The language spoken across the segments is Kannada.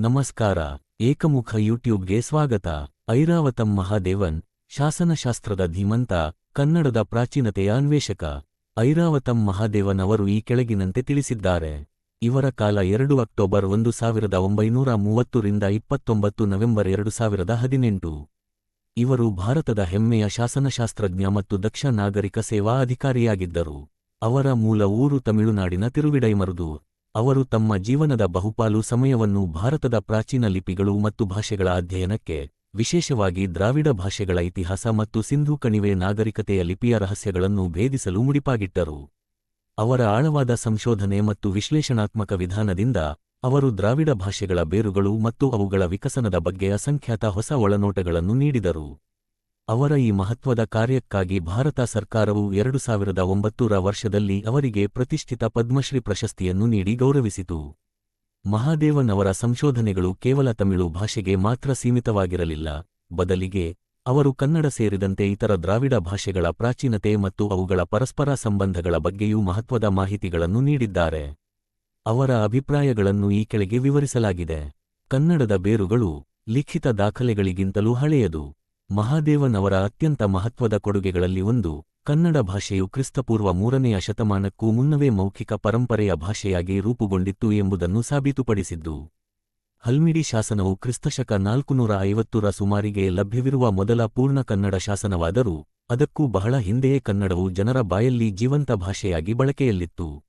ನಮಸ್ಕಾರ, ಏಕಮುಖ ಯೂಟ್ಯೂಬ್ಗೆ ಸ್ವಾಗತ. ಐರಾವತಂ ಮಹಾದೇವನ್, ಶಾಸನಶಾಸ್ತ್ರದ ಧೀಮಂತ, ಕನ್ನಡದ ಪ್ರಾಚೀನತೆಯ ಅನ್ವೇಷಕ. ಐರಾವತಂ ಮಹಾದೇವನ್ ಅವರು ಈ ಕೆಳಗಿನಂತೆ ತಿಳಿಸಿದ್ದಾರೆ. ಇವರ ಕಾಲ ಎರಡು ಅಕ್ಟೋಬರ್ ಒಂದು ಸಾವಿರದ ಒಂಬೈನೂರ ಮೂವತ್ತರಿಂದ ಇಪ್ಪತ್ತೊಂಬತ್ತು ನವೆಂಬರ್ ಎರಡು ಸಾವಿರದ ಹದಿನೆಂಟು. ಇವರು ಭಾರತದ ಹೆಮ್ಮೆಯ ಶಾಸನಶಾಸ್ತ್ರಜ್ಞ ಮತ್ತು ದಕ್ಷ ನಾಗರಿಕ ಸೇವಾ ಅಧಿಕಾರಿಯಾಗಿದ್ದರು. ಅವರ ಮೂಲ ಊರು ತಮಿಳುನಾಡಿನ ತಿರುವಿಡೈಮರುದು. ಅವರು ತಮ್ಮ ಜೀವನದ ಬಹುಪಾಲು ಸಮಯವನ್ನು ಭಾರತದ ಪ್ರಾಚೀನ ಲಿಪಿಗಳು ಮತ್ತು ಭಾಷೆಗಳ ಅಧ್ಯಯನಕ್ಕೆ, ವಿಶೇಷವಾಗಿ ದ್ರಾವಿಡ ಭಾಷೆಗಳ ಇತಿಹಾಸ ಮತ್ತು ಸಿಂಧೂ ಕಣಿವೆ ನಾಗರಿಕತೆಯ ಲಿಪಿಯ ರಹಸ್ಯಗಳನ್ನು ಭೇದಿಸಲು ಮುಡಿಪಾಗಿಟ್ಟರು. ಅವರ ಆಳವಾದ ಸಂಶೋಧನೆ ಮತ್ತು ವಿಶ್ಲೇಷಣಾತ್ಮಕ ವಿಧಾನದಿಂದ, ಅವರು ದ್ರಾವಿಡ ಭಾಷೆಗಳ ಬೇರುಗಳು ಮತ್ತು ಅವುಗಳ ವಿಕಸನದ ಬಗ್ಗೆ ಅಸಂಖ್ಯಾತ ಹೊಸ ಒಳನೋಟಗಳನ್ನು ನೀಡಿದರು. ಅವರ ಈ ಮಹತ್ವದ ಕಾರ್ಯಕ್ಕಾಗಿ ಭಾರತ ಸರ್ಕಾರವು ಎರಡು ಸಾವಿರದ ಒಂಬತ್ತರ ವರ್ಷದಲ್ಲಿ ಅವರಿಗೆ ಪ್ರತಿಷ್ಠಿತ ಪದ್ಮಶ್ರೀ ಪ್ರಶಸ್ತಿಯನ್ನು ನೀಡಿ ಗೌರವಿಸಿತು. ಮಹಾದೇವನ್ ಅವರ ಸಂಶೋಧನೆಗಳು ಕೇವಲ ತಮಿಳು ಭಾಷೆಗೆ ಮಾತ್ರ ಸೀಮಿತವಾಗಿರಲಿಲ್ಲ, ಬದಲಿಗೆ ಅವರು ಕನ್ನಡ ಸೇರಿದಂತೆ ಇತರ ದ್ರಾವಿಡ ಭಾಷೆಗಳ ಪ್ರಾಚೀನತೆ ಮತ್ತು ಅವುಗಳ ಪರಸ್ಪರ ಸಂಬಂಧಗಳ ಬಗ್ಗೆಯೂ ಮಹತ್ವದ ಮಾಹಿತಿಗಳನ್ನು ನೀಡಿದ್ದಾರೆ. ಅವರ ಅಭಿಪ್ರಾಯಗಳನ್ನು ಈ ಕೆಳಗೆ ವಿವರಿಸಲಾಗಿದೆ. ಕನ್ನಡದ ಬೇರುಗಳು ಲಿಖಿತ ದಾಖಲೆಗಳಿಗಿಂತಲೂ ಹಳೆಯದು. ಮಹಾದೇವನ್ ಅವರ ಅತ್ಯಂತ ಮಹತ್ವದ ಕೊಡುಗೆಗಳಲ್ಲಿ ಒಂದು. ಕನ್ನಡ ಭಾಷೆಯು ಕ್ರಿಸ್ತಪೂರ್ವ ಮೂರನೆಯ ಶತಮಾನಕ್ಕೂ ಮುನ್ನವೇ ಮೌಖಿಕ ಪರಂಪರೆಯ ಭಾಷೆಯಾಗಿ ರೂಪುಗೊಂಡಿತ್ತು ಎಂಬುದನ್ನು ಸಾಬೀತುಪಡಿಸಿದ್ದು. ಹಲ್ಮಿಡಿ ಶಾಸನವು ಕ್ರಿಸ್ತಶಕ ನಾಲ್ಕುನೂರ ಐವತ್ತರ ಸುಮಾರಿಗೆ ಲಭ್ಯವಿರುವ ಮೊದಲ ಪೂರ್ಣ ಕನ್ನಡ ಶಾಸನವಾದರೂ, ಅದಕ್ಕೂ ಬಹಳ ಹಿಂದೆಯೇ ಕನ್ನಡವು ಜನರ ಬಾಯಲ್ಲಿ ಜೀವಂತ ಭಾಷೆಯಾಗಿ ಬಳಕೆಯಲ್ಲಿತ್ತು.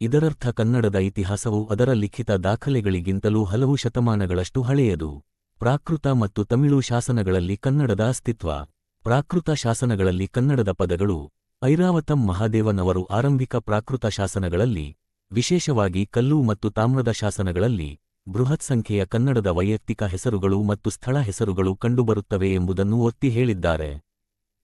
ಇದರರ್ಥ ಕನ್ನಡದ ಇತಿಹಾಸವು ಅದರ ಲಿಖಿತ ದಾಖಲೆಗಳಿಗಿಂತಲೂ ಹಲವು ಶತಮಾನಗಳಷ್ಟು ಹಳೆಯದು. ಪ್ರಾಕೃತ ಮತ್ತು ತಮಿಳು ಶಾಸನಗಳಲ್ಲಿ ಕನ್ನಡದ ಅಸ್ತಿತ್ವ. ಪ್ರಾಕೃತ ಶಾಸನಗಳಲ್ಲಿ ಕನ್ನಡದ ಪದಗಳು ಐರಾವತಂ ಮಹಾದೇವನವರು ಆರಂಭಿಕ ಪ್ರಾಕೃತ ಶಾಸನಗಳಲ್ಲಿ, ವಿಶೇಷವಾಗಿ ಕಲ್ಲು ಮತ್ತು ತಾಮ್ರದ ಶಾಸನಗಳಲ್ಲಿ, ಬೃಹತ್ ಸಂಖ್ಯೆಯ ಕನ್ನಡದ ವೈಯಕ್ತಿಕ ಹೆಸರುಗಳು ಮತ್ತು ಸ್ಥಳ ಹೆಸರುಗಳು ಕಂಡುಬರುತ್ತವೆ ಎಂಬುದನ್ನು ಒತ್ತಿ ಹೇಳಿದ್ದಾರೆ.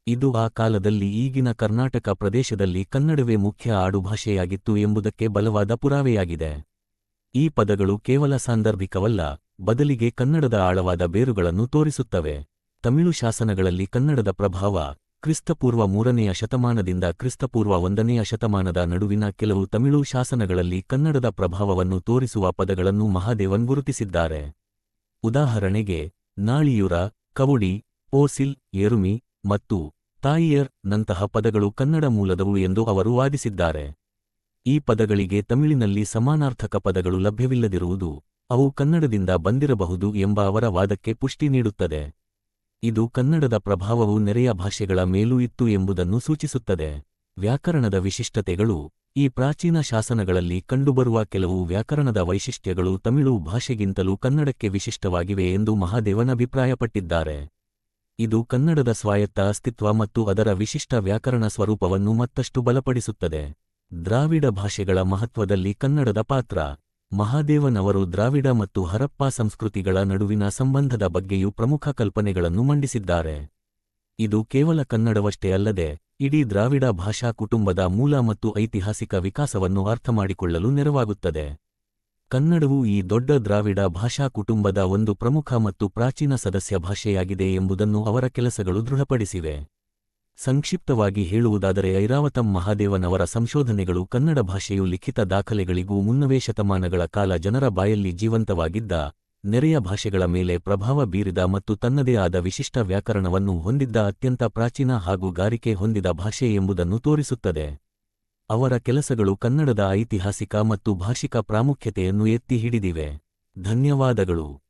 ಇದು ಆ ಕಾಲದಲ್ಲಿ ಈಗಿನ ಕರ್ನಾಟಕ ಪ್ರದೇಶದಲ್ಲಿ ಕನ್ನಡವೇ ಮುಖ್ಯ ಆಡುಭಾಷೆಯಾಗಿತ್ತು ಎಂಬುದಕ್ಕೆ ಬಲವಾದ ಪುರಾವೆಯಾಗಿದೆ. ಈ ಪದಗಳು ಕೇವಲ ಸಾಂದರ್ಭಿಕವಲ್ಲ ಬದಲಿಗೆ ಕನ್ನಡದ ಆಳವಾದ ಬೇರುಗಳನ್ನು ತೋರಿಸುತ್ತವೆ. ತಮಿಳು ಶಾಸನಗಳಲ್ಲಿ ಕನ್ನಡದ ಪ್ರಭಾವ ಕ್ರಿಸ್ತಪೂರ್ವ ಮೂರನೆಯ ಶತಮಾನದಿಂದ ಕ್ರಿಸ್ತಪೂರ್ವ ಒಂದನೆಯ ಶತಮಾನದ ನಡುವಿನ ಕೆಲವು ತಮಿಳು ಶಾಸನಗಳಲ್ಲಿ ಕನ್ನಡದ ಪ್ರಭಾವವನ್ನು ತೋರಿಸುವ ಪದಗಳನ್ನು ಮಹಾದೇವನ್ ಗುರುತಿಸಿದ್ದಾರೆ. ಉದಾಹರಣೆಗೆ, ನಾಳಿಯುರ, ಕವುಡಿ, ಓಸಿಲ್, ಏರುಮಿ ಮತ್ತು ತಾಯಿಯರ್ ನಂತಹ ಪದಗಳು ಕನ್ನಡ ಮೂಲದವು ಎಂದು ಅವರು ವಾದಿಸಿದ್ದಾರೆ. ಈ ಪದಗಳಿಗೆ ತಮಿಳಿನಲ್ಲಿ ಸಮಾನಾರ್ಥಕ ಪದಗಳು ಲಭ್ಯವಿಲ್ಲದಿರುವುದು ಅವು ಕನ್ನಡದಿಂದ ಬಂದಿರಬಹುದು ಎಂಬ ಅವರ ವಾದಕ್ಕೆ ಪುಷ್ಟಿ ನೀಡುತ್ತದೆ. ಇದು ಕನ್ನಡದ ಪ್ರಭಾವವು ನೆರೆಯ ಭಾಷೆಗಳ ಮೇಲೂ ಇತ್ತು ಎಂಬುದನ್ನು ಸೂಚಿಸುತ್ತದೆ. ವ್ಯಾಕರಣದ ವಿಶಿಷ್ಟತೆಗಳು, ಈ ಪ್ರಾಚೀನ ಶಾಸನಗಳಲ್ಲಿ ಕಂಡುಬರುವ ಕೆಲವು ವ್ಯಾಕರಣದ ವೈಶಿಷ್ಟ್ಯಗಳು ತಮಿಳು ಭಾಷೆಗಿಂತಲೂ ಕನ್ನಡಕ್ಕೆ ವಿಶಿಷ್ಟವಾಗಿವೆ ಎಂದು ಮಹಾದೇವನ ಅಭಿಪ್ರಾಯಪಟ್ಟಿದ್ದಾರೆ. ಇದು ಕನ್ನಡದ ಸ್ವಾಯತ್ತ ಅಸ್ತಿತ್ವ ಮತ್ತು ಅದರ ವಿಶಿಷ್ಟ ವ್ಯಾಕರಣ ಸ್ವರೂಪವನ್ನು ಮತ್ತಷ್ಟು ಬಲಪಡಿಸುತ್ತದೆ. ದ್ರಾವಿಡ ಭಾಷೆಗಳ ಮಹತ್ವದಲ್ಲಿ ಕನ್ನಡದ ಪಾತ್ರ. ಮಹಾದೇವನ್ ಅವರು ದ್ರಾವಿಡ ಮತ್ತು ಹರಪ್ಪ ಸಂಸ್ಕೃತಿಗಳ ನಡುವಿನ ಸಂಬಂಧದ ಬಗ್ಗೆಯೂ ಪ್ರಮುಖ ಕಲ್ಪನೆಗಳನ್ನು ಮಂಡಿಸಿದ್ದಾರೆ. ಇದು ಕೇವಲ ಕನ್ನಡವಷ್ಟೇ ಅಲ್ಲದೆ, ಇಡೀ ದ್ರಾವಿಡ ಭಾಷಾ ಕುಟುಂಬದ ಮೂಲ ಮತ್ತು ಐತಿಹಾಸಿಕ ವಿಕಾಸವನ್ನು ಅರ್ಥಮಾಡಿಕೊಳ್ಳಲು ನೆರವಾಗುತ್ತದೆ. ಕನ್ನಡವು ಈ ದೊಡ್ಡ ದ್ರಾವಿಡ ಭಾಷಾ ಕುಟುಂಬದ ಒಂದು ಪ್ರಮುಖ ಮತ್ತು ಪ್ರಾಚೀನ ಸದಸ್ಯ ಭಾಷೆಯಾಗಿದೆ ಎಂಬುದನ್ನು ಅವರ ಕೆಲಸಗಳು ದೃಢಪಡಿಸಿವೆ. ಸಂಕ್ಷಿಪ್ತವಾಗಿ ಹೇಳುವುದಾದರೆ ಐರಾವತಂ ಮಹಾದೇವನವರ ಸಂಶೋಧನೆಗಳು ಕನ್ನಡ ಭಾಷೆಯು ಲಿಖಿತ ದಾಖಲೆಗಳಿಗೂ ಮುನ್ನವೇ ಶತಮಾನಗಳ ಕಾಲ ಜನರ ಬಾಯಲ್ಲಿ ಜೀವಂತವಾಗಿದ್ದ, ನೆರೆಯ ಭಾಷೆಗಳ ಮೇಲೆ ಪ್ರಭಾವ ಬೀರಿದ ಮತ್ತು ತನ್ನದೇ ಆದ ವಿಶಿಷ್ಟ ವ್ಯಾಕರಣವನ್ನು ಹೊಂದಿದ್ದ ಅತ್ಯಂತ ಪ್ರಾಚೀನ ಹಾಗೂ ಗಾರಿಕೆ ಹೊಂದಿದ ಭಾಷೆ ಎಂಬುದನ್ನು ತೋರಿಸುತ್ತದೆ. ಅವರ ಕೆಲಸಗಳು ಕನ್ನಡದ ಐತಿಹಾಸಿಕ ಮತ್ತು ಭಾಷಿಕ ಪ್ರಾಮುಖ್ಯತೆಯನ್ನು ಎತ್ತಿ ಹಿಡಿದಿವೆ. ಧನ್ಯವಾದಗಳು.